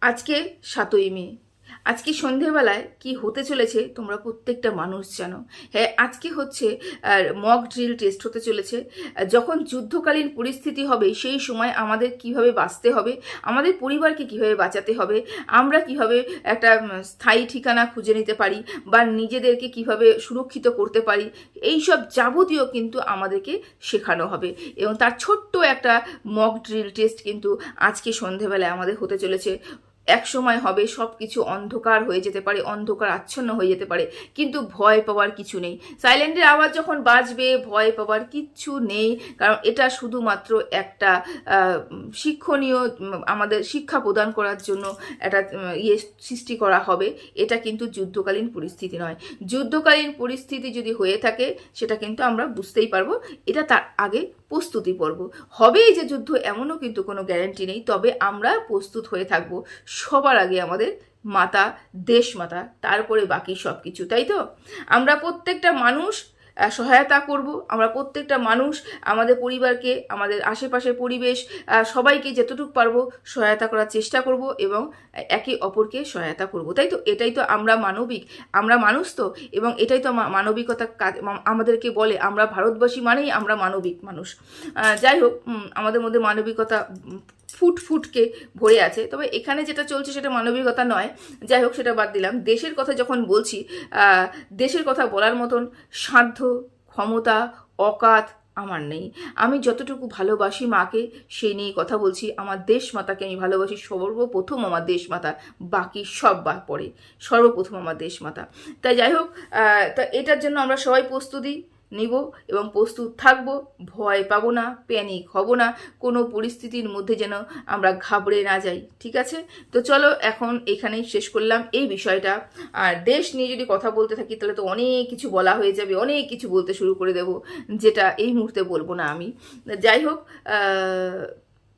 আজকে সাতই মে। আজকে সন্ধেবেলায় কি হতে চলেছে? তোমরা প্রত্যেকটা মানুষ জানো। হ্যাঁ আজকে হচ্ছে মক ড্রিল টেস্ট হতে চলেছে। যখন যুদ্ধকালীন পরিস্থিতি হবে, সেই সময় আমাদের কীভাবে বাঁচতে হবে, আমাদের পরিবারকে কীভাবে বাঁচাতে হবে, আমরা কীভাবে একটা স্থায়ী ঠিকানা খুঁজে নিতে পারি বা নিজেদেরকে কীভাবে সুরক্ষিত করতে পারি এই সব যাবতীয় কিন্তু আমাদেরকে শেখানো হবে। এবং তার ছোট্ট একটা মক ড্রিল টেস্ট কিন্তু আজকে সন্ধেবেলায় আমাদের হতে চলেছে। এক সময় হবে সব কিছু অন্ধকার হয়ে যেতে পারে, অন্ধকার আচ্ছন্ন হয়ে যেতে পারে, কিন্তু ভয় পাওয়ার কিছু নেই। সাইলেন্টের আওয়াজ যখন বাজবে, ভয় পাওয়ার কিচ্ছু নেই, কারণ এটা শুধুমাত্র একটা শিক্ষণীয়, আমাদের শিক্ষা প্রদান করার জন্য একটা ইয়ে সৃষ্টি করা হবে। এটা কিন্তু যুদ্ধকালীন পরিস্থিতি নয়। যুদ্ধকালীন পরিস্থিতি যদি হয়ে থাকে, সেটা কিন্তু আমরা বুঝতেই পারব। এটা তার আগে প্রস্তুতি পর্ব। হবেই যে যুদ্ধ, এমনও কিন্তু কোনো গ্যারান্টি নেই, তবে আমরা প্রস্তুত হয়ে থাকব সবার আগে আমাদের মাতা দেশ মাতা তারপরে বাকি সব কিছু তাই তো? আমরা প্রত্যেকটা মানুষ সহায়তা করব। আমরা প্রত্যেকটা মানুষ, আমাদের পরিবারকে, আমাদের আশেপাশের পরিবেশ সবাইকে যতটুকু পারব সহায়তা করার চেষ্টা করব এবং একে অপরকে সহায়তা করব। তাই তো? এটাই তো আমরা মানবিক। আমরা মানুষ তো? এবং এটাই তো মানবিকতা আমাদেরকে বলে, আমরা ভারতবাসী মানেই আমরা মানবিক মানুষ। যাই হোক আমাদের মধ্যে মানবিকতা ফুট ফুটকে ভরে আছে। তবে এখানে যেটা চলছে সেটা মানবিকতা নয়। যাই হোক, সেটা বাদ দিলাম। দেশের কথা যখন বলছি দেশের কথা বলার মতন সাধ্য, ক্ষমতা, অকাত আমার নেই। আমি যতটুকু ভালোবাসি মাকে সেই নিয়ে কথা বলছি। আমার দেশ মাতাকে আমি ভালোবাসি। সর্বপ্রথম আমার দেশ মাতা বাকি সব বা পরে সর্বপ্রথম আমার দেশ মাতা তাই যাই হোক তা এটার জন্য আমরা সবাই প্রস্তুতি। নিব এবং প্রস্তুত থাকব, ভয় পাবো না প্যানিক হব না, কোনো পরিস্থিতির মধ্যে যেন আমরা ঘাবড়ে না যাই, ঠিক আছে? তো চলো এখন এখানেই শেষ করলাম এই বিষয়টা। আর দেশ নিয়ে যদি কথা বলতে থাকি, তাহলে তো অনেক কিছু বলা হয়ে যাবে, অনেক কিছু বলতে শুরু করে দেব, যেটা এই মুহূর্তে বলব না আমি। যাই হোক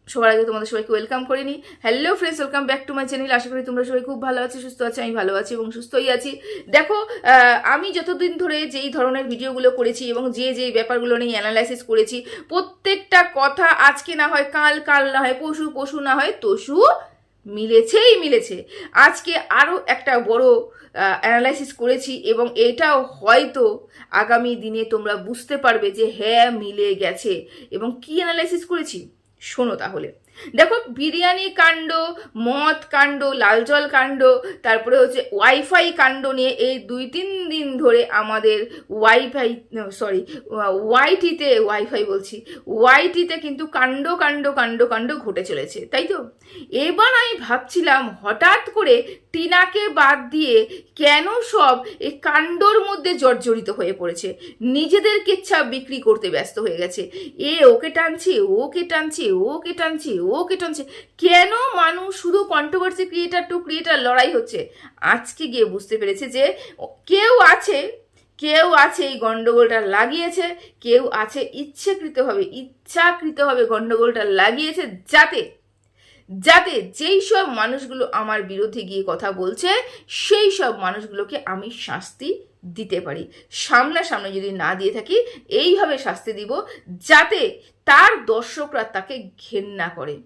সবার আগে তোমাদের সবাইকে ওয়েলকাম করে নিই। Hello friends welcome back to my channel আশা করি তোমরা সবাই খুব ভালো আছো, সুস্থ আছো, আমি ভালো আছি এবং সুস্থই আছি। দেখো আমি যতদিন ধরে যেই ধরনের ভিডিওগুলো করেছি এবং যে যে ব্যাপারগুলো নিয়ে অ্যানালাইসিস করেছি, প্রত্যেকটা কথা আজকে না হয় কাল কাল না হয় পশু পশু না হয় তসু মিলেছেই মিলেছে। আজকে আরও একটা বড় অ্যানালাইসিস করেছি এবং এটাও হয়তো আগামী দিনে তোমরা বুঝতে পারবে যে হ্যাঁ মিলে গেছে। এবং কি অ্যানালাইসিস করেছি? শোনো তাহলে। দেখো, বিরিয়ানি কাণ্ড, মদ কাণ্ড, লাল জল কাণ্ড, তারপরে হচ্ছে ওয়াইফাই কাণ্ড নিয়ে এই দুই তিন দিন ধরে আমাদের ওয়াইফাই সরি ওয়াইটিতে, ওয়াইফাই বলছি, ওয়াইটিতে কিন্তু কাণ্ড কাণ্ড কাণ্ড কাণ্ড ঘটে চলেছে, তাই তো? এবার আমি ভাবছিলাম হঠাৎ করে টিনাকে বাদ দিয়ে কেন সব এই কাণ্ডর মধ্যে জর্জরিত হয়ে পড়েছে? নিজেদের কেচ্ছা বিক্রি করতে ব্যস্ত হয়ে গেছে। এ ওকে টানছে ওকে টানছে ওকে টানছে ওকে টানছে? কেন মানুষ শুধু কন্ট্রোভার্সি ক্রিয়েটার টু ক্রিয়েটার লড়াই হচ্ছে? আজকে গিয়ে বুঝতে পেরেছে যে কেউ আছে কেউ আছে এই গন্ডগোলটা লাগিয়েছে, কেউ আছে ইচ্ছাকৃতভাবে ইচ্ছাকৃতভাবে গন্ডগোলটা লাগিয়েছে যাতে যাতে যেই সব মানুষগুলো আমার বিরুদ্ধে গিয়ে কথা বলছে, সেই সব মানুষগুলোকে আমি শাস্তি দিতে পারি। সামনাসামনি যদি না দিয়ে থাকি, এইভাবে শাস্তি দিব যাতে তার দর্শকরা তাকে ঘেন্না করে।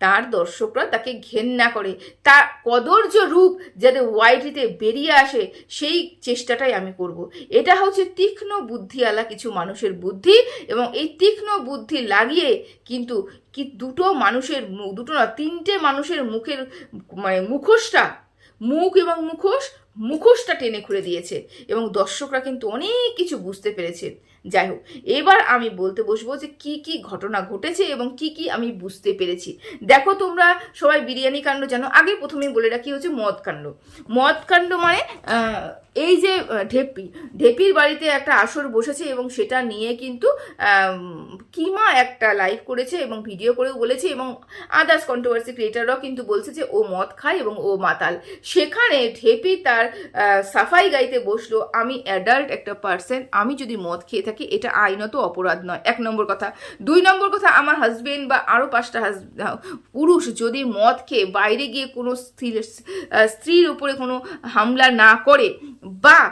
তার দর্শকরা তাকে ঘেন্না করে। তার কদর্য রূপ যাতে ওয়াইটিতে বেরিয়ে আসে, সেই চেষ্টাটাই আমি করব। এটা হচ্ছে তীক্ষ্ণ বুদ্ধিওয়ালা কিছু মানুষের বুদ্ধি এবং এই তীক্ষ্ণ বুদ্ধি লাগিয়ে কিন্তু কি দুটো মানুষের দুটো না, তিনটে মানুষের মুখের মানে মুখোশটা, মুখ এবং মুখোশ মুখোশটা টেনে খুলে দিয়েছে এবং দর্শকরা কিন্তু অনেক কিছু বুঝতে পেরেছে। যাই হোক, এবার আমি বলতে বসবো যে কি কি ঘটনা ঘটেছে এবং কি কি আমি বুঝতে পেরেছি। দেখো তোমরা সবাই বিরিয়ানি কাণ্ড জানো। আগে প্রথমেই বলে রাখি হচ্ছে মদ কাণ্ড। মদ কাণ্ড মানে এই যে ঢেপি, ঢেপির বাড়িতে একটা আসর বসেছে এবং সেটা নিয়ে কিন্তু কিমা একটা লাইভ করেছে এবং ভিডিও করেও বলেছে এবং আদার্স কন্ট্রোভার্সি ক্রিয়েটাররাও কিন্তু বলছে যে ও মদ খায় এবং ও মাতাল। সেখানে ঢেপি তার সাফাই গাইতে বসল, আমি অ্যাডাল্ট একটা পার্সন আমি যদি মদ খেয়ে থাকি, এটা আইনত অপরাধ নয়। এক নম্বর কথা। দুই নম্বর কথা, আমার হাজবেন্ড বা আরও পাঁচটা পুরুষ যদি মদ খেয়ে বাইরে গিয়ে কোনো স্ত্রীর উপরে কোনো হামলা না করে বা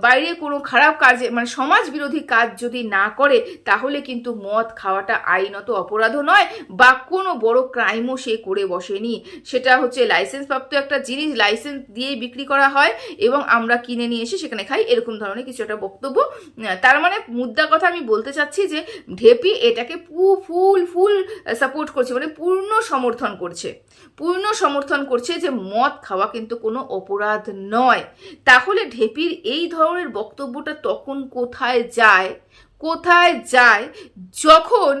বাইরে কোনো খারাপ কাজে মানে সমাজ বিরোধী কাজ যদি না করে, তাহলে কিন্তু মদ খাওয়াটা আইনত অপরাধও নয় বা কোনো বড় ক্রাইমও সে করে বসেনি। সেটা হচ্ছে লাইসেন্স প্রাপ্ত একটা জিনিস লাইসেন্স দিয়েই বিক্রি করা হয় এবং আমরা কিনে নিয়ে এসে সেখানে খাই, এরকম ধরনের কিছু একটা বক্তব্য। তার মানে মুদ্রা কথা আমি বলতে চাচ্ছি যে, ঢেপি এটাকে পু- ফুল ফুল সাপোর্ট করছে মানে পূর্ণ সমর্থন করছে। পূর্ণ সমর্থন করছে যে মদ খাওয়া কিন্তু কোনো অপরাধ নয়। তাহলে ঢেপির এই ধরনের বক্তব্যটা তখন কোথায় যায়? কোথায় যায়? যখন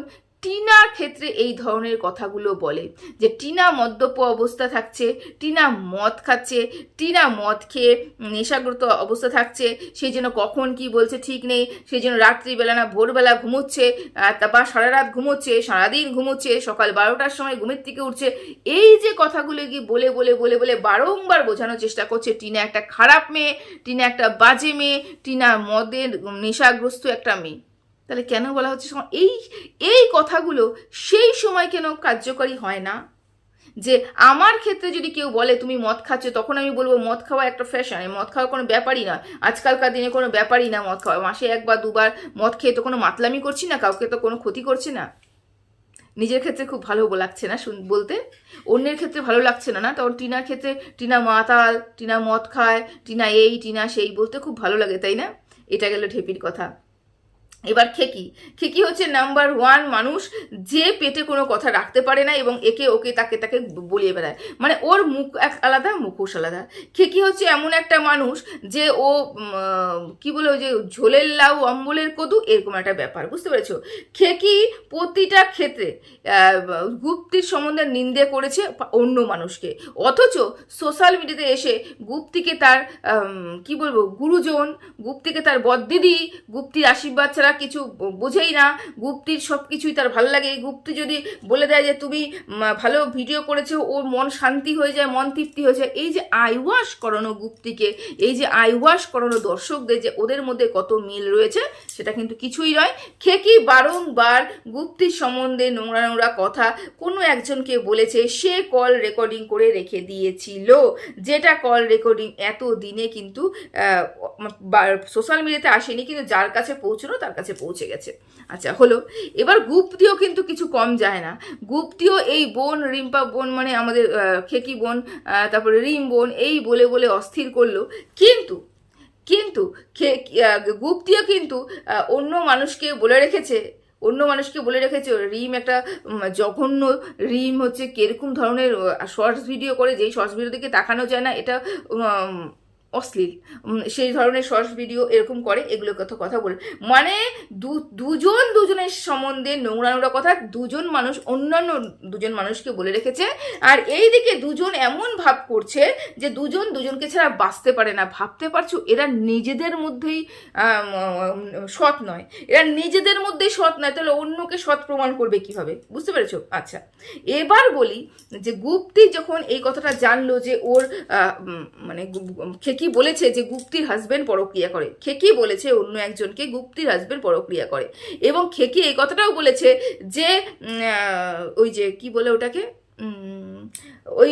টিনার ক্ষেত্রে এই ধরনের কথাগুলো বলে যে টিনা মদ্যপ অবস্থা থাকছে, টিনা মদ খাচ্ছে, টিনা মদ খেয়ে নেশাগ্রত অবস্থা থাকছে সেই জন্য কখন কি বলছে ঠিক নেই সেই জন্য রাত্রিবেলা না ভোরবেলা ঘুমোচ্ছে তারপর সারা রাত ঘুমোচ্ছে, সারাদিন ঘুমোচ্ছে, সকাল বারোটার সময় ঘুমের থেকে উঠছে, এই যে কথাগুলো কি বলে বলে বলে বলে বারংবার বোঝানোর চেষ্টা করছে টিনা একটা খারাপ মেয়ে, টিনা একটা বাজে মেয়ে, টিনা মদের নেশাগ্রস্ত একটা মেয়ে। তাহলে কেন বলা হচ্ছে এই এই কথাগুলো সেই সময় কেন কার্যকরী হয় না? যে আমার ক্ষেত্রে যদি কেউ বলে, তুমি মদ খাচ্ছ, তখন আমি বলব, মদ খাওয়া একটা ফ্যাশন মদ খাওয়া কোনো ব্যাপারই না। আজকালকার দিনে কোনো ব্যাপারই না মদ খাওয়া। মাসে একবার, দুবার মদ খেয়ে তো কোনো মাতলামি করছি না, কাউকে তো কোনো ক্ষতি করছি না। নিজের ক্ষেত্রে খুব ভালো লাগছে না শুন বলতে। অন্যের ক্ষেত্রে ভালো লাগছে না না? তখন টিনার ক্ষেত্রে, টিনা মাতাল, টিনা মদ খায়, টিনা এই, টিনা সেই, বলতে খুব ভালো লাগে, তাই না? এটা গেল ঢেপির কথা। এবার খেকি। খেকি হচ্ছে নাম্বার ওয়ান মানুষ যে পেটে কোনো কথা রাখতে পারে না এবং একে ওকে তাকে তাকে বলিয়ে বেড়ায়। মানে ওর মুখ এক আলাদা, মুখোশ আলাদা। খেকি হচ্ছে এমন একটা মানুষ যে ও কি বলে যে ঝোলের লাউ, অম্বলের কদু, এরকম একটা ব্যাপার, বুঝতে পেরেছ? খেকি প্রতিটা ক্ষেত্রে গুপ্তির সম্বন্ধে নিন্দে করেছে অন্য মানুষকে। অথচ সোশ্যাল মিডিয়াতে এসে গুপ্তিকে তার কি বলব, গুরুজন, গুপ্তিকে তার বদ্দিদি, গুপ্তির আশীর্বাদ ছাড়া কিছু বোঝেই না। গুপ্তির সব কিছুই তার ভালো লাগে। গুপ্তি যদি বলে দেয় যে, তুমি ভালো ভিডিও করেছ, ওর মন শান্তি হয়ে যায়, মন তৃপ্তি হয়ে যায়। এই যে আইওয়াশ করানো গুপ্তিকে, এই যে আইওয়াশ করানো দর্শকদের যে ওদের মধ্যে কত মিল রয়েছে, সেটা কিন্তু কিছুই নয়। খেকি বারংবার গুপ্তির সম্বন্ধে নোংরা নোংরা কথা কোনো একজনকে বলেছে, সে কল রেকর্ডিং করে রেখে দিয়েছিল। যেটা কল রেকর্ডিং এত দিনে কিন্তু সোশ্যাল মিডিয়াতে আসেনি, কিন্তু যার কাছে পৌঁছলো, তার কাছে পৌঁছে গেছে। আচ্ছা হলো, এবার গুপ্তিও কিন্তু কিছু কম যায় না। গুপ্তিও এই বোন, রিম্পা বোন মানে আমাদের খেকি বোন তারপরে রিম বোন, এই বলে বলে অস্থির করল। কিন্তু কিন্তু গুপ্তিও কিন্তু অন্য মানুষকে বলে রেখেছে, অন্য মানুষকে বলে রেখেছে, রিম একটা জঘন্য রিম হচ্ছে, কীরকম ধরনের শর্টস ভিডিও করে, যেই শর্টস ভিডিও দিকে তাকানো যায় না, এটা অশ্লীল। সেই ধরনের শর্টস ভিডিও এরকম করে এগুলো কথা কথা বলে। মানে দুজন দুজনের সম্বন্ধে নোংরা নোংরা কথা, দুজন মানুষ, অন্যান্য দুজন মানুষকে বলে রেখেছে। আর এই দিকে দুজন এমন ভাব করছে যে দুজন দুজনকে ছাড়া বাঁচতে পারে না। ভাবতে পারছ? এরা নিজেদের মধ্যেই সৎ নয়। এরা নিজেদের মধ্যেই সৎ নয়, তাহলে অন্যকে সৎ প্রমাণ করবে কীভাবে? বুঝতে পেরেছ? আচ্ছা। এবার বলি যে গুপ্তি যখন এই কথাটা জানলো যে ওর মানে গু- খেকি বলেছে যে গুপ্তির হাজবেন্ড পরক্রিয়া করে? খেকি বলেছে অন্য একজনকে গুপ্তির হাজবেন্ড পরক্রিয়া করে। এবং খেকি এই কথাটাও বলেছে যে ওই যে কি বলে ওটাকে? ওই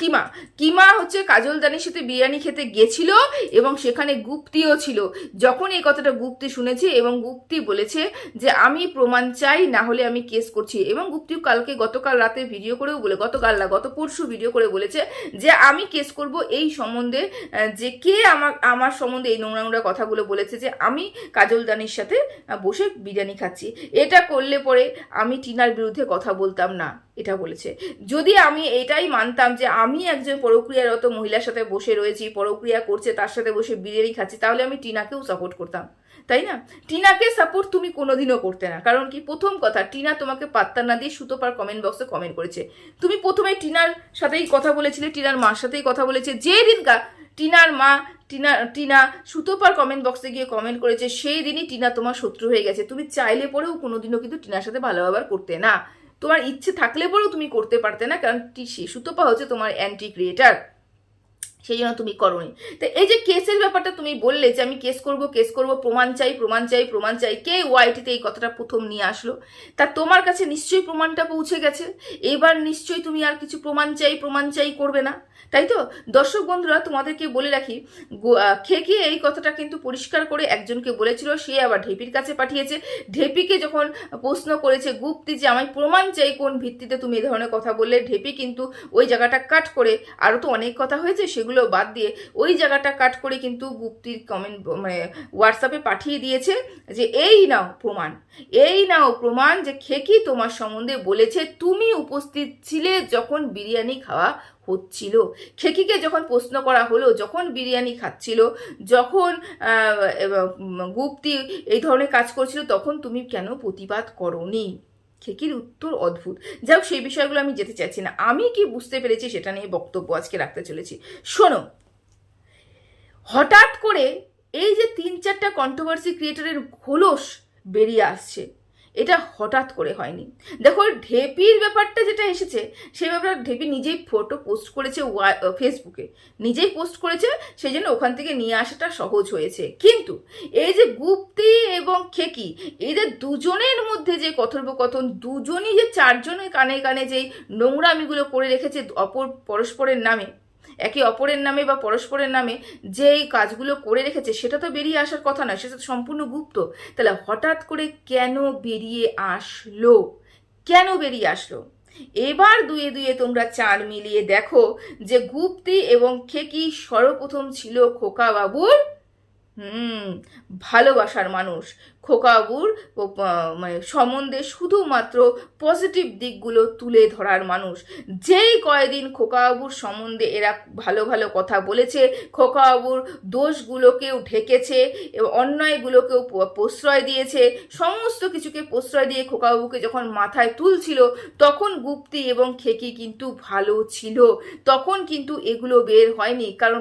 কিমা কিমা হচ্ছে কাজল দানির সাথে বিরিয়ানি খেতে গেছিল এবং সেখানে গুপ্তিও ছিল। যখন এই কথাটা গুপ্তি শুনেছে এবং গুপ্তি বলেছে যে, আমি প্রমাণ চাই, না হলে আমি কেস করছি। এবং গুপ্তি কালকে গতকাল রাতে ভিডিও করেও বলে, গতকাল না, গত পরশু ভিডিও করে বলেছে যে, আমি কেস করব এই সম্বন্ধে। যে কে আমার আমার সম্বন্ধে এই নোংরা নোংরা কথাগুলো বলেছে যে, আমি কাজল দানির সাথে বসে বিরিয়ানি খাচ্ছি। এটা করলে পরে আমি টিনার বিরুদ্ধে কথা বলতাম না, এটা বলেছে। যদি আমি এটাই মানতাম যে আমি একজন পরক্রিয়ারত মহিলার সাথে বসে রয়েছি, পরক্রিয়া করছে, তার সাথে বসে বিরিয়ানি খাচ্ছি, তাহলে আমি টিনাকেও সাপোর্ট করতাম। তাই না? টিনাকে সাপোর্ট তুমি কোনোদিনও করতে না। কারণ কি? প্রথম কথা, টিনা তোমাকে পাত্তা না দিয়ে সুতোপার কমেন্ট বক্সে কমেন্ট করেছে। তুমি প্রথমে টিনার সাথেই কথা বলেছিলে, টিনার মার সাথেই কথা বলেছে। যে দিনকা টিনার মা, টিনা টিনা সুতোপার কমেন্ট বক্সে গিয়ে কমেন্ট করেছে, সেই দিনই টিনা তোমার শত্রু হয়ে গেছে। তুমি চাইলে পরেও কোনোদিনও কিন্তু টিনার সাথে ভালো ব্যবহার করতে না। তোমার ইচ্ছে থাকলে পরেও তুমি করতে পারতে না, কারণ টি- সে সুতোপা হচ্ছে তোমার অ্যান্টি ক্রিয়েটার সেই জন্য তুমি করনি। তো এই যে কেসের ব্যাপারটা তুমি বললে যে আমি কেস করব কেস করব, প্রমাণ চাই প্রমাণ চাই প্রমাণ চাই, কে ওয়াইটিতে এই কথাটা প্রথম নিয়ে আসলো? তা তোমার কাছে নিশ্চয়ই প্রমাণটা পৌঁছে গেছে। এবার নিশ্চয়ই তুমি আর কিছু প্রমাণ চাই প্রমাণ চাই করবে না। তাই তো দর্শক বন্ধুরা, তোমাদেরকে বলে রাখি খেকে এই কথাটা কিন্তু পরিষ্কার করে একজনকে বলেছিল, সে আবার ঢেপির কাছে পাঠিয়েছে। ঢেপিকে যখন প্রশ্ন করেছে গুপ্তি যে আমায় প্রমাণ চাই কোন ভিত্তিতে তুমি এই ধরনের কথা বললে? ঢেপি কিন্তু ওই জায়গাটা কাট করে আরও তো অনেক কথা হয়েছে, সেগুলো বাদ দিয়ে ওই জায়গাটা কাট করে কিন্তু গুপ্তির কমেন্ট মানে হোয়াটসঅ্যাপে পাঠিয়ে দিয়েছে যে, এই নাও প্রমাণ, এই নাও প্রমাণ যে, খেকি তোমার সম্বন্ধে বলেছে, তুমি উপস্থিত ছিলে যখন বিরিয়ানি খাওয়া হচ্ছিল। খেকিকে যখন প্রশ্ন করা হলো, যখন বিরিয়ানি খাচ্ছিল, যখন গুপ্তি এই ধরনের কাজ করছিল, তখন তুমি কেন প্রতিবাদ করনি? খেকির উত্তর অদ্ভুত। যাই সেই বিষয়গুলো আমি যেতে চাইছি না। আমি কি বুঝতে পেরেছি সেটা নিয়ে বক্তব্য আজকে রাখতে চলেছি। শোনো, হঠাৎ করে এই যে তিন চারটা কন্ট্রোভার্সি ক্রিয়েটারের খোলস বেরিয়ে আসছে এটা হঠাৎ করে হয়নি। দেখো, ঢেপির ব্যাপারটা যেটা এসেছে, সেই ব্যাপারে ঢেপি নিজেই ফটো পোস্ট করেছে ফেসবুকে নিজেই পোস্ট করেছে, সেই জন্য ওখান থেকে নিয়ে আসাটা সহজ হয়েছে। কিন্তু এই যে গুপ্তি এবং খেকি, এদের দুজনের মধ্যে যে কথোপকথন, দুজনই যে চারজনের কানে কানে যেই নোংরামিগুলো করে রেখেছে অপর, পরস্পরের নামে একে অপরের নামে বা পরস্পরের নামে যে কাজগুলো করে রেখেছে, সেটা তো বেরিয়ে আসার কথা নয় সেটা তো সম্পূর্ণ গুপ্ত। তাহলে হঠাৎ করে কেন বেরিয়ে আসলো? কেন বেরিয়ে আসলো? এবার দুয়ে দুয়ে তোমরা চার মিলিয়ে দেখো যে গুপ্তি এবং খেকি সর্বপ্রথম ছিল খোকা বাবুর হুম, ভালোবাসার মানুষ। খোকাবুর মানে সম্বন্ধে শুধুমাত্র পজিটিভ দিকগুলো তুলে ধরার মানুষ। যেই কয়দিন খোকাবাবুর সম্বন্ধে এরা ভালো ভালো কথা বলেছে খোকাবাবুর দোষগুলোকেও ঢেকেছে এবং অন্যায়গুলোকেও প্রশ্রয় দিয়েছে, সমস্ত কিছুকে প্রশ্রয় দিয়ে খোকাবাবুকে যখন মাথায় তুলছিল, তখন গুপ্তি এবং খেকি কিন্তু ভালো ছিল। তখন কিন্তু এগুলো বের হয়নি, কারণ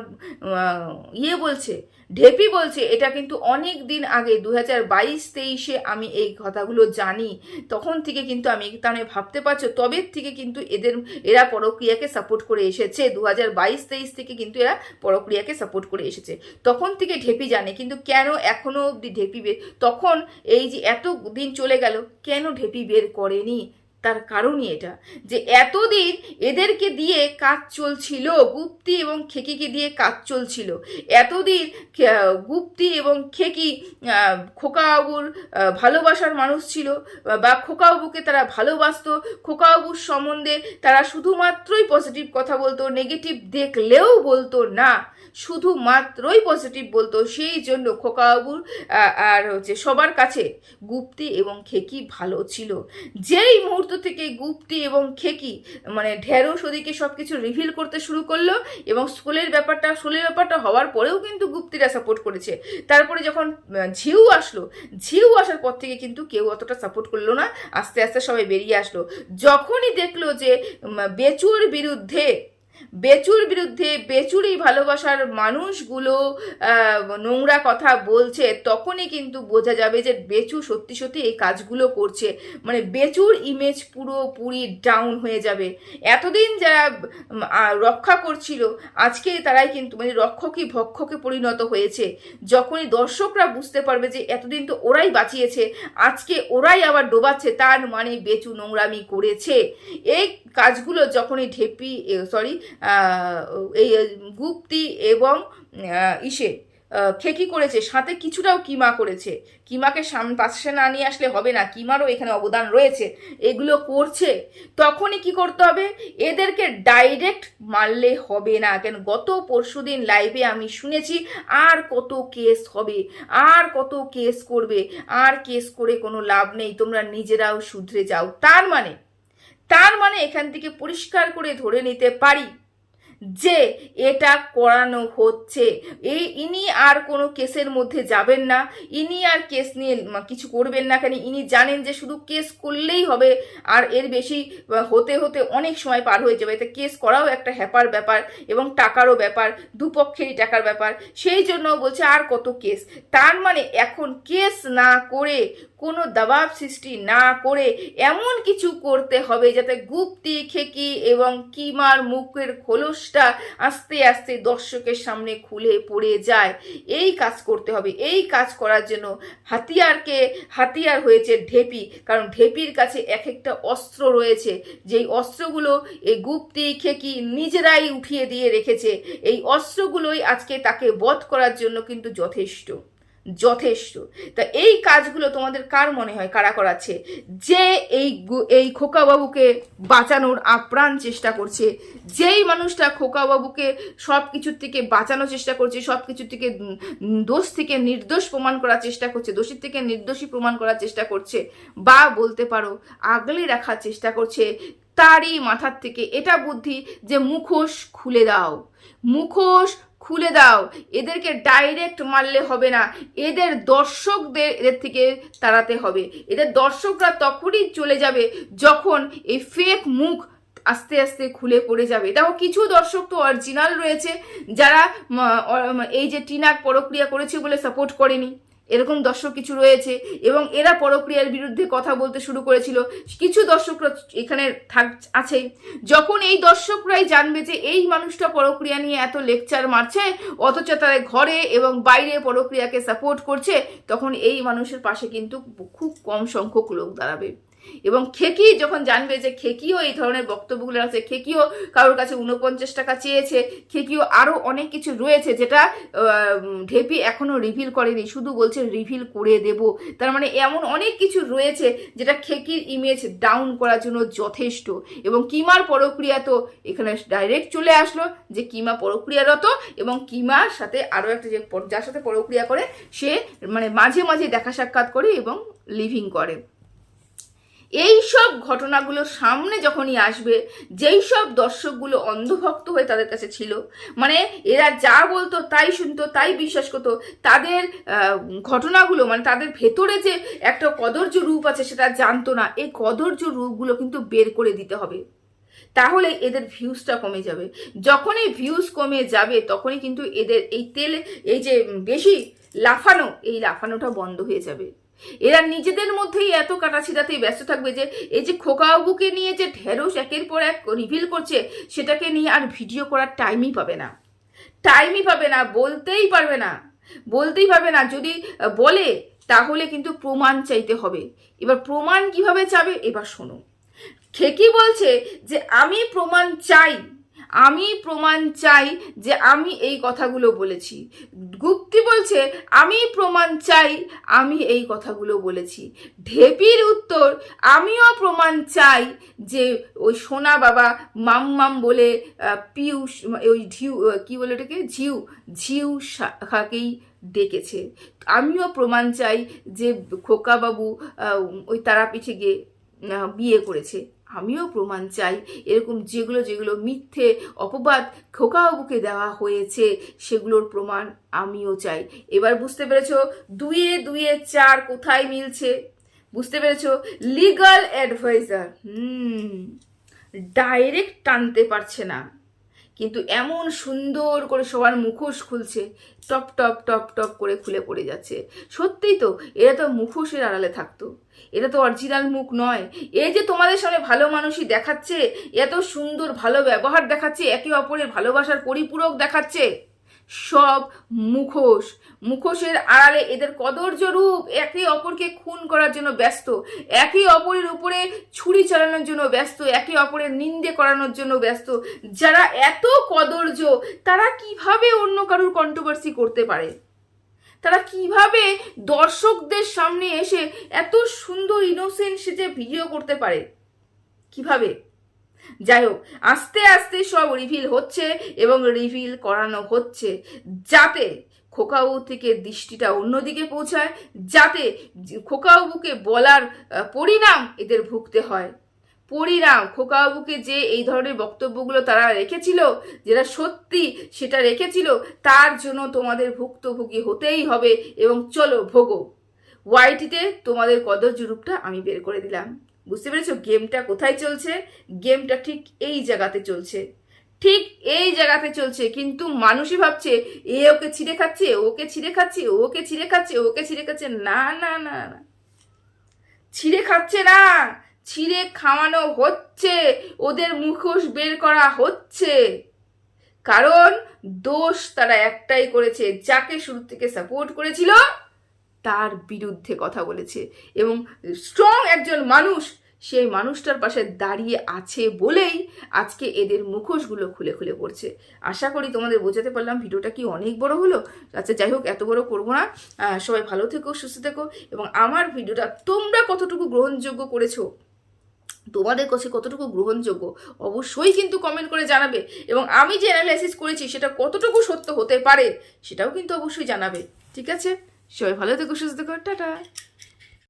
ইয়ে বলছে ঢেপি বলছে, এটা কিন্তু অনেক দিন আগে দু হাজার বাইশ তেইশে আমি এই কথাগুলো জানি। তখন থেকে কিন্তু আমি তাহলে ভাবতে পারছ, তবে থেকে কিন্তু এদের, এরা পরক্রিয়াকে সাপোর্ট করে এসেছে। দু হাজার বাইশ তেইশ থেকে কিন্তু এরা পরক্রিয়াকে সাপোর্ট করে এসেছে। তখন থেকে ঢেপি জানে, কিন্তু কেন এখনও অবধি ঢেপি বের তখন এই যে এত দিন চলে গেল, কেন ঢেপি বের করেনি? তার কারণই এটা, যে এতদিন এদেরকে দিয়ে কাজ চলছিল, গুপ্তি এবং খেকিকে দিয়ে কাজ চলছিল। এতদিন গুপ্তি এবং খেকি খোকাবাবুর ভালোবাসার মানুষ ছিল, বা খোকাবাবুকে তারা ভালোবাসতো। খোকাবাবুর সম্বন্ধে তারা শুধুমাত্রই পজিটিভ কথা বলতো নেগেটিভ দেখলেও বলতো না। শুধুমাত্রই পজিটিভ বলতো, সেই জন্য খোকাবাবুর আর হচ্ছে সবার কাছে গুপ্তি এবং খেকি ভালো ছিল। যেই মুহূর্ত থেকে গুপ্তি এবং খেকি মানে ঢেঁড়স ওদিকে সব কিছু রিভিল করতে শুরু করল এবং স্কুলের ব্যাপারটা স্কুলের ব্যাপারটা হওয়ার পরেও কিন্তু গুপ্তিরা সাপোর্ট করেছে। তারপরে যখন ঝিউ আসলো, ঝিউ আসার পর থেকে কিন্তু কেউ অতটা সাপোর্ট করল না, আস্তে আস্তে সবাই বেরিয়ে আসলো। যখনই দেখল যে বেচুর বিরুদ্ধে বেচুর বিরুদ্ধে বেচুরই ভালোবাসার মানুষগুলো নোংরা কথা বলছে, তখনই কিন্তু বোঝা যাবে যে বেচু সত্যি সত্যি এই কাজগুলো করছে। মানে বেচুর ইমেজ পুরোপুরি ডাউন হয়ে যাবে। এতদিন যারা রক্ষা করছিল, আজকে তারাই কিন্তু মানে রক্ষকই ভক্ষকে পরিণত হয়েছে। যখনই দর্শকরা বুঝতে পারবে যে এতদিন তো ওরাই বাঁচিয়েছে, আজকে ওরাই আবার ডোবাচ্ছে, তার মানে বেচু নোংরামি করেছে। এই কাজগুলো যখনই ঢেপি সরি এই গুপ্তি এবং ইসে খেকি করেছে? সাথে কিছুটাও কিমা করেছে। কিমাকে পাশে না নিয়ে আসলে হবে না। কিমারও এখানে অবদান রয়েছে। এগুলো করছে। তখনই কি করতে হবে? এদেরকে ডাইরেক্ট মারলে হবে না। কেন? গত পরশুদিন লাইভে আমি শুনেছি, আর কত কেস হবে? আর কত কেস করবে? আর কেস করে কোনো লাভ নেই। তোমরা নিজেরাও শুধরে যাও। তার মানে তার মানে এখান থেকে পরিষ্কার করে ধরে নিতে পারি। যে এটা করানো হচ্ছে। এই ইনি আর কোনো কেসের মধ্যে যাবেন না। ইনি আর কেস নিয়ে কিছু করবেন না কেন? ইনি জানেন যে শুধু কেস করলেই হবে। আর এর বেশি হতে হতে অনেক সময় পার হয়ে যাবে। এতে কেস করাও একটা হ্যাপার ব্যাপার এবং টাকারও ব্যাপার, দুপক্ষেরই টাকার ব্যাপার। সেই জন্য বলছে আর কত কেস? তার মানে এখন কেস না করে, কোনো দবাব সৃষ্টি না করে এমন কিছু করতে হবে যাতে গুপ্তি, খেকি এবং কিমার মুখের খোলসটা মুখোশটা আস্তে আস্তে দর্শকের সামনে খুলে পড়ে যায়। এই কাজ করতে হবে, এই কাজ করার জন্য হাতিয়ারকে, হাতিয়ার হয়েছে ঢেপি। কারণ ঢেপির কাছে এক একটা অস্ত্র রয়েছে। যেই অস্ত্রগুলো এই গুপ্তি খেকি নিজেরাই উঠিয়ে দিয়ে রেখেছে। এই অস্ত্রগুলোই আজকে তাকে বধ করার জন্য কিন্তু যথেষ্ট। যথেষ্ট। তা এই কাজগুলো তোমাদের কার মনে হয় কারা করাচ্ছে? যে এই এই খোকাবাবুকে বাঁচানোর আপ্রাণ চেষ্টা করছে, যেই মানুষটা খোকাবাবুকে সব কিছুর থেকে বাঁচানোর চেষ্টা করছে সব কিছুর থেকে দোষ থেকে নির্দোষ প্রমাণ করার চেষ্টা করছে, দোষীর থেকে নির্দোষী প্রমাণ করার চেষ্টা করছে বা বলতে পারো আগলে রাখার চেষ্টা করছে, তারই মাথার থেকে এটা বুদ্ধি যে মুখোশ খুলে দাও। মুখোশ খুলে দাও। এদেরকে ডাইরেক্ট মারলে হবে না। এদের দর্শকদের, এদের থেকে তাড়াতে হবে। এদের দর্শকরা তখনই চলে যাবে যখন এই ফেক মুখ আস্তে আস্তে খুলে পড়ে যাবে। দেখো, কিছু দর্শক তো অরিজিনাল রয়েছে, যারা এই যে টিনাক পরক্রিয়া করেছে বলে সাপোর্ট করেনি। এরকম দর্শক কিছু রয়েছে এবং এরা পরক্রিয়ার বিরুদ্ধে কথা বলতে শুরু করেছিল। কিছু দর্শকরা এখানে থাক, আছে। যখন এই দর্শকরাই জানবে যে এই মানুষটা পরক্রিয়া নিয়ে এত লেকচার মারছে, অথচ তারা ঘরে এবং বাইরে পরক্রিয়াকে সাপোর্ট করছে, তখন এই মানুষের পাশে কিন্তু খুব কম সংখ্যক লোক দাঁড়াবে। এবং খেকি যখন জানবে যে খেকিও এই ধরনের বক্তব্যগুলো আছে, খেকিও কারোর কাছে উনপঞ্চাশ টাকা চেয়েছে, খেকিও আরও অনেক কিছু রয়েছে যেটা ঢেপি এখনও রিভিল করেনি, শুধু বলছে রিভিল করে দেব। তার মানে এমন অনেক কিছু রয়েছে যেটা খেকির ইমেজ ডাউন করার জন্য যথেষ্ট। এবং কিমার পরক্রিয়া তো এখানে ডাইরেক্ট চলে আসলো যে কিমা পরক্রিয়ারত এবং কিমার সাথে আরও একটা যে, যার সাথে পরক্রিয়া করে সে মানে মাঝে মাঝে দেখা সাক্ষাৎ করে এবং লিভিং করে। এই সব ঘটনাগুলো সামনে যখনই আসবে, যেই সব দর্শকগুলো অন্ধভক্ত হয়ে তাদের কাছে ছিল মানে এরা যা বলতো তাই শুনতো, তাই বিশ্বাস করতো, তাদের ঘটনাগুলো মানে তাদের ভেতরে যে একটা কদর্য রূপ আছে সেটা জানতো না, এই কদর্য রূপগুলো কিন্তু বের করে দিতে হবে। তাহলে এদের ভিউজটা কমে যাবে। যখনই ভিউজ কমে যাবে, তখনই কিন্তু এদের এই তেল, এই যে বেশি লাফানো, এই লাফানোটা বন্ধ হয়ে যাবে। এরা নিজেদের মধ্যেই এত কাটাছিড়াতেই ব্যস্ত থাকবে যে, এই যে খোকাবাবুকে নিয়ে যে ঢেঁড়স একের পর এক রিভিল করছে, সেটাকে নিয়ে আর ভিডিও করার টাইমই পাবে না। টাইমই পাবে না, বলতেই পারবে না। বলতেই পারবে না, যদি বলে, তাহলে কিন্তু প্রমাণ চাইতে হবে। এবার প্রমাণ কীভাবে চাবে, এবার শোনো। খেকি বলছে যে, আমি প্রমাণ চাই। আমি প্রমাণ চাই যে আমি এই কথাগুলো বলেছি। গুপ্তি বলছে আমি প্রমাণ চাই আমি এই কথাগুলো বলেছি। ঢেপির উত্তর আমিও প্রমাণ চাই যে ওই সোনা বাবা মাম মাম বলে পিয়ুষ ওই আহ, কি বলে ওটাকে? ঝিউ ঝিউ শাখাকেই ডেকেছে। আমিও প্রমাণ চাই যে খোকাবাবু ওই তারাপীঠে গিয়ে বিয়ে করেছে। আমিও প্রমাণ চাই। এরকম যেগুলো যেগুলো মিথ্যে অপবাদ খোকাবাবুকে দেওয়া হয়েছে, সেগুলোর প্রমাণ আমিও চাই। এবার বুঝতে পেরেছ দুয়ে দুয়ে চার কোথায় মিলছে? বুঝতে পেরেছ? লিগাল অ্যাডভাইজার হুম ডাইরেক্ট টানতে পারছে না। কিন্তু এমন সুন্দর করে সবার মুখোশ খুলছে, টপ টপ টপ টপ করে খুলে পড়ে যাচ্ছে। সত্যিই তো, এরা তো মুখোশের আড়ালে থাকতো। এটা তো অরিজিনাল মুখ নয়। এই যে তোমাদের সামনে ভালো মানুষই দেখাচ্ছে, এত সুন্দর ভালো ব্যবহার দেখাচ্ছে, একে অপরের ভালোবাসার পরিপূরক দেখাচ্ছে। সব মুখোশ। মুখোশের আড়ালে এদের কদর্য রূপ একে অপরকে খুন করার জন্য ব্যস্ত, একে অপরের উপরে ছুরি চালানোর জন্য ব্যস্ত, একে অপরের নিন্দে করানোর জন্য ব্যস্ত। যারা এত কদর্য তারা কীভাবে অন্য কারুর কন্ট্রোভার্সি করতে পারে? তারা কীভাবে দর্শকদের সামনে এসে এত সুন্দর ইনোসেন্ট সেজে ভিডিও করতে পারে? কীভাবে? যাই হোক আস্তে আস্তে সব রিভিল হচ্ছে এবং রিভিল করানো হচ্ছে যাতে খোকাবু থেকে দৃষ্টিটা অন্যদিকে পৌঁছায়, যাতে খোকাবুকে বলার পরিণাম এদের ভুগতে হয়। পরিণাম খোকাবাবুকে যে এই ধরনের বক্তব্যগুলো তারা রেখেছিল, যেটা সত্যি সেটা রেখেছিল, তার জন্য তোমাদের ভুক্তভোগী হতেই হবে এবং চলো ভোগো। ওয়াইটিতে তোমাদের কদর্য রূপটা আমি বের করে দিলাম। বুঝতে পেরেছ? গেমটা কোথায় চলছে? গেমটা ঠিক এই জায়গাতে চলছে। ঠিক এই জায়গাতে চলছে, কিন্তু মানুষই ভাবছে, এ ওকে ছিঁড়ে খাচ্ছে, ওকে ছিঁড়ে খাচ্ছে, ওকে ছিঁড়ে খাচ্ছে, ওকে ছিঁড়ে খাচ্ছে। না না না না ছিঁড়ে খাচ্ছে না! ছিঁড়ে খাওয়ানো হচ্ছে। ওদের মুখোশ বের করা হচ্ছে। কারণ দোষ তারা একটাই করেছে, যাকে শুরু থেকে সাপোর্ট করেছিল তার বিরুদ্ধে কথা বলেছে এবং স্ট্রং একজন মানুষ, সেই মানুষটার পাশে দাঁড়িয়ে আছে বলেই আজকে এদের মুখোশগুলো খুলে খুলে পড়ছে। আশা করি তোমাদের বোঝাতে পারলাম, ভিডিওটা কি অনেক বড় হলো? আচ্ছা যাই হোক, এত বড় করব না। সবাই ভালো থেকো, সুস্থ থেকো এবং আমার ভিডিওটা তোমরা কতটুকু গ্রহণযোগ্য করেছ, তোমাদের কাছে কতটুকু গ্রহণযোগ্য অবশ্যই কিন্তু কমেন্ট করে জানাবে এবং আমি যে অ্যানালাইসিস করেছি সেটা কতটুকু সত্য হতে পারে সেটাও কিন্তু অবশ্যই জানাবে, ঠিক আছে? সবাই ভালো থেকো সুস্থ থেকো টাটা।